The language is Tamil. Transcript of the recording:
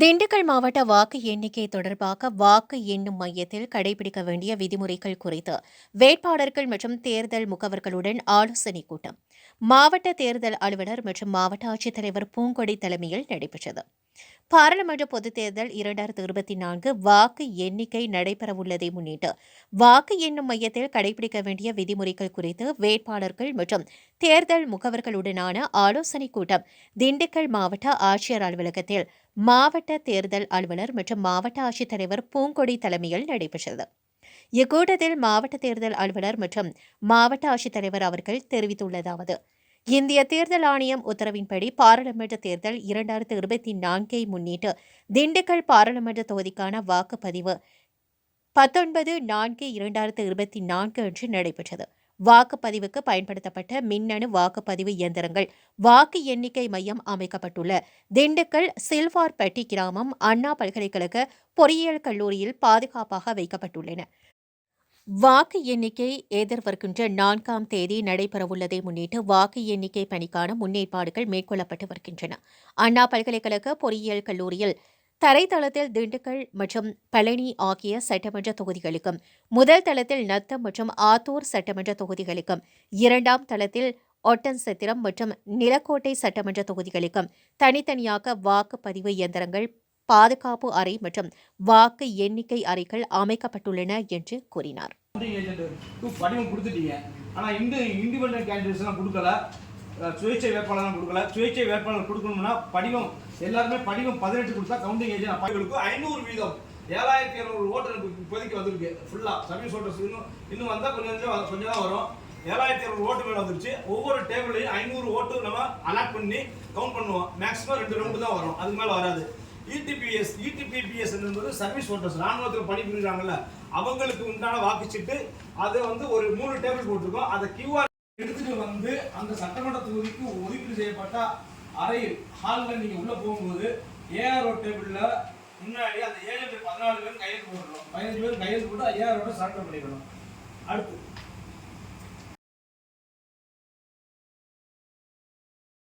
திண்டுக்கல் மாவட்ட வாக்கு எண்ணிக்கை தொடர்பாக வாக்கு எண்ணும் மையத்தில் கடைபிடிக்க வேண்டிய விதிமுறைகள் குறித்து வேட்பாளர்கள் மற்றும் தேர்தல் முகவர்களுடன் ஆலோசனை கூட்டம். மாவட்ட தேர்தல் அலுவலர் மற்றும் மாவட்ட ஆட்சித்தலைவர் பூங்கொடி தலைமையில் நடைபெற்றது. பாராளுமன்ற பொதுத் தேர்தல் இரண்டாயிரத்து இருபத்தி நான்கு வாக்கு எண்ணிக்கை நடைபெறவுள்ளதை முன்னிட்டு வாக்கு எண்ணும் மையத்தில் கடைபிடிக்க வேண்டிய விதிமுறைகள் குறித்து வேட்பாளர்கள் மற்றும் தேர்தல் முகவர்களுடனான ஆலோசனைக் கூட்டம் திண்டுக்கல் மாவட்ட ஆட்சியர் அலுவலகத்தில் மாவட்ட தேர்தல் அலுவலர் மற்றும் மாவட்ட ஆட்சித்தலைவர் பூங்கொடி தலைமையில் நடைபெற்றது. இக்கூட்டத்தில் மாவட்ட தேர்தல் அலுவலர் மற்றும் மாவட்ட ஆட்சித்தலைவர் அவர்கள் தெரிவித்துள்ளதாவது இந்திய தேர்தல் ஆணையம் உத்தரவின்படி பாராளுமன்ற தேர்தல் இரண்டாயிரத்து இருபத்தி நான்கை முன்னிட்டு திண்டுக்கல் பாராளுமன்ற தொகுதிக்கான வாக்குப்பதிவு பத்தொன்பது நான்கு இரண்டாயிரத்து இருபத்தி நான்கு அன்று நடைபெற்றது. வாக்குப்பதிவுக்கு பயன்படுத்தப்பட்ட மின்னணு வாக்குப்பதிவு இயந்திரங்கள் வாக்கு எண்ணிக்கை மையம் அமைக்கப்பட்டுள்ள திண்டுக்கல் சில்வார்பட்டி கிராமம் அண்ணா பல்கலைக்கழக பொறியியல் கல்லூரியில் பாதுகாப்பாக வைக்கப்பட்டுள்ளன. வாக்கு எண்ணிக்கை எதிர்வருகின்ற நான்காம் தேதி நடைபெறவுள்ளதை முன்னிட்டு வாக்கு எண்ணிக்கை பணிக்கான முன்னேற்பாடுகள் மேற்கொள்ளப்பட்டு வருகின்றன. அண்ணா பல்கலைக்கழக பொறியியல் கல்லூரியில் தரைத்தளத்தில் திண்டுக்கல் மற்றும் பழனி ஆகிய சட்டமன்ற தொகுதிகளுக்கும் முதல் தளத்தில் நத்தம் மற்றும் ஆத்தூர் சட்டமன்ற தொகுதிகளுக்கும் இரண்டாம் தளத்தில் ஒட்டன்சத்திரம் மற்றும் நிலக்கோட்டை சட்டமன்ற தொகுதிகளுக்கும் தனித்தனியாக வாக்குப்பதிவு இயந்திரங்கள் பாதுகாப்பு அறை மற்றும் வாக்கு எண்ணிக்கை அறைகள் அமைக்கப்பட்டுள்ளன என்று கூறினார். படிவம் கொடுத்துட்டீங்க. ஆனால் இந்த கொடுக்கல. சுயேட்சை வேட்பாளர்லாம் கொடுக்கல. சுயேட்சை வேட்பாளர் கொடுக்கணும்னா படிவம் எல்லாருமே படிவம் பதினெட்டு கொடுத்தா கவுண்டிங் ஏஜென்ட் பணிகளுக்கு ஐநூறு வீதம். ஏழாயிரத்தி இரநூறு ஓட்டு எனக்கு இப்போதைக்கு வந்திருக்கு. ஃபுல்லாக சர்வீஸ் ஓட்டர்ஸ் இன்னும் இன்னும் வந்தால் கொஞ்சம் கொஞ்சம் கொஞ்சம் தான் வரும். ஏழாயிரத்தி இரநூறு ஓட்டு மேலே வந்துருச்சு. ஒவ்வொரு டேபிளையும் ஐநூறு ஓட்டு நம்ம அலாட் பண்ணி கவுண்ட் பண்ணுவோம். மேக்ஸிமம் ரெண்டு ரவுண்டு தான் வரும். அதுக்கு மேலே வராது. இடிபிஎஸ் இடிபிபிஎஸ் என்பது சர்வீஸ் ஓட்டர்ஸ் ராணுவத்தில் பணிபுரிகிறாங்கல்ல அவங்களுக்கு உண்டான வாக்குச்சீட்டு. அதை வந்து ஒரு மூணு டேபிள் போட்டிருக்கோம். அதை கியூஆர் எடுத்துட்டு வந்து அந்த சட்டமன்ற தொகுதிக்கு ஒதுக்கீடு செய்யப்பட்ட அறை ஹாலில் நீங்கள் உள்ளே போகும்போது ஏஆர்ஓ டேபிளில் முன்னாடி அந்த ஏஜென்ட் பதினாலு பேர் கையெழுத்து போட்டுருக்கோம் பதினஞ்சு பேர் கையெழுத்து போட்டு ஏஆர்ஓட சரண்டர் பண்ணிக்கணும் அடுத்து